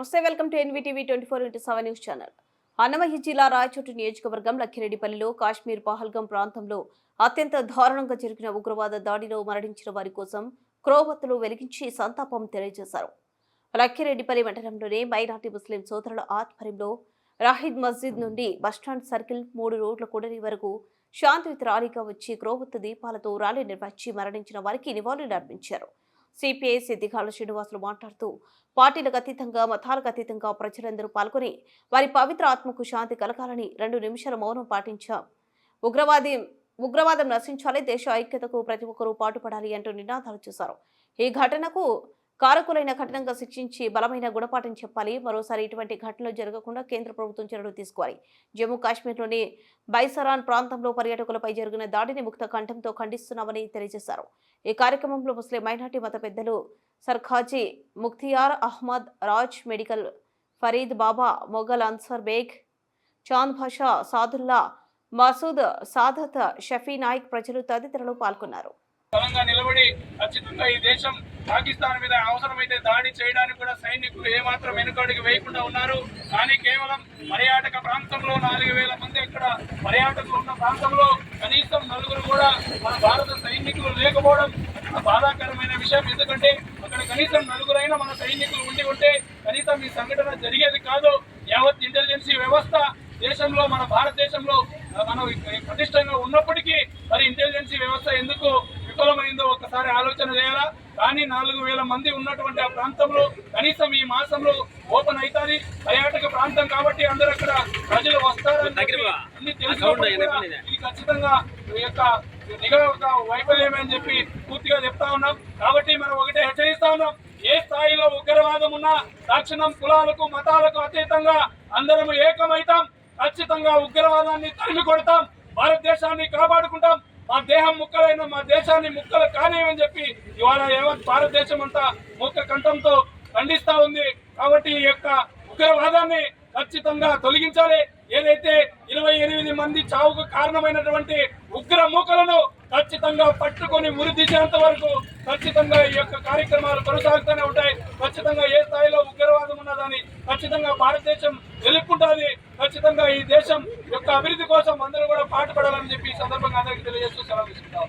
నమస్తే welcome to NVTV twenty four into seven news channel. Annamayya జిల్లా రాయచోటు నియోజకవర్గం లక్కిరెడ్డిపల్లిలో కాశ్మీర్ పహల్గం ప్రాంతంలో అత్యంత దారుణంగా జరిగిన ఉగ్రవాద దాడిలో మరణించిన వారి కోసం క్రోవత్తులు వెలిగించి సంతాపం తెలియజేశారు. లక్కిరెడ్డిపల్లి మండలంలోనే మైనార్టీ ముస్లిం సోదరుల ఆధ్వర్యంలో రాహిద్ మస్జిద్ నుండి బస్టాండ్ సర్కిల్ మూడు రోడ్ల కూడలి వరకు శాంతియుత ర్యాలీగా వచ్చి క్రోవత్తు దీపాలతో ర్యాలీ నిర్వహించి మరణించిన వారికి నివాళులు అర్పించారు. సిపిఐ సిద్దిగాల శ్రీనివాసులు మాట్లాడుతూ పార్టీలకు అతీతంగా మతాలకు అతీతంగా ప్రజలందరూ పాల్గొని వారి పవిత్ర ఆత్మకు శాంతి కలగాలని రెండు నిమిషాల మౌనం పాటించాం. ఉగ్రవాది ఉగ్రవాదం నశించాలి దేశ ఐక్యతకు ప్రతి ఒక్కరూ పాటుపడాలి అంటూ నినాదాలు చేశారు. ఈ ఘటనకు కారకులైన కఠినంగా శిక్షించి బలమైన గుణపాఠం చెప్పాలి. మరోసారి ఇటువంటి ఘటనలు జరగకుండా కేంద్ర ప్రభుత్వం చర్యలు తీసుకోవాలి. జమ్మూ కాశ్మీర్లోని బైసరాన్ ప్రాంతంలో పర్యాటకులపై జరిగిన దాడిని ముక్త కంఠంతో ఖండిస్తున్నామని తెలియజేశారు. ఈ కార్యక్రమంలో ముస్లిం మైనార్టీ మత పెద్దలు సర్ఖాజీ ముఖ్తియార్ అహ్మద్ రాజ్ మెడికల్ ఫరీద్ బాబా మొఘల్ అన్సర్ బేగ్ చాంద్ భాషా సాదుల్లా మసూద్ సాదత్ షఫీ నాయక్ ప్రజలు తదితరులు పాల్గొన్నారు. బలంగా నిలబడి ఖచ్చితంగా ఈ దేశం పాకిస్తాన్ మీద అవసరమైతే దాడి చేయడానికి కూడా సైనికులు ఏమాత్రం వెనుకడుగు వేయకుండా ఉన్నారు. కానీ కేవలం పర్యాటక ప్రాంతంలో నాలుగు వేల మంది ఇక్కడ పర్యాటకులు ఉన్న ప్రాంతంలో కనీసం నలుగురు కూడా మన భారత సైనికులు లేకపోవడం బాధాకరమైన విషయం. ఎందుకంటే అక్కడ కనీసం నలుగురైనా మన సైనికులు ఉండి ఉంటే కనీసం ఈ సంఘటన జరిగేది కాదు. యావత్ ఇంటెలిజెన్సీ వ్యవస్థ దేశంలో మన భారతదేశంలో మనం ప్రతిష్టంగా ఉన్నప్పటికీ మరి ఇంటెలిజెన్సీ వ్యవస్థ ఎందుకు విఫలమైందో ఒకసారి ఆలోచన చేయాలా? కానీ నాలుగు వేల మంది ఉన్నటువంటి ఆ ప్రాంతంలో కనీసం ఈ మాసంలో ఓపెన్ అవుతుంది. పర్యాటక ప్రాంతం కాబట్టి అందరూ అక్కడ ప్రజలు వస్తారని అన్ని ఇది ఖచ్చితంగా ఈ యొక్క నిఘా వైఫల్యమే అని చెప్పి పూర్తిగా చెప్తా ఉన్నాం. కాబట్టి మనం ఒకటే హెచ్చరిస్తా ఉన్నాం. ఏ స్థాయిలో ఉగ్రవాదం ఉన్నా తక్షణం కులాలకు మతాలకు అతీతంగా అందరం ఏకమైతాం ఖచ్చితంగా ఉగ్రవాదాన్ని తరిమి కొడతాం భారతదేశాన్ని కాపాడుకుంటాం. మా దేహం ముక్కలైన మా దేశాన్ని ముక్కలు కానేమని చెప్పి ఇవాళ యావత్ భారతదేశం అంతా ముక్క కంఠంతో ఖండిస్తా ఉంది. కాబట్టి ఈ యొక్క ఉగ్రవాదాన్ని ఖచ్చితంగా తొలగించాలి. ఏదైతే ఇరవై ఎనిమిది మంది చావుకు కారణమైనటువంటి ఉగ్ర మూకలను ఖచ్చితంగా పట్టుకొని మురిదీసేంత వరకు ఖచ్చితంగా ఈ యొక్క కార్యక్రమాలు కొనసాగుతూనే ఉంటాయి. ఖచ్చితంగా ఏ స్థాయిలో ఉగ్రవాదం ఉన్నదని ఖచ్చితంగా భారతదేశం ఖచ్చితంగా ఈ దేశం యొక్క అభివృద్ధి కోసం అందరూ కూడా పాటుపడాలని చెప్పి ఈ సందర్భంగా అందరికీ తెలియజేస్తూ సెలవు తీసుకుంటాం.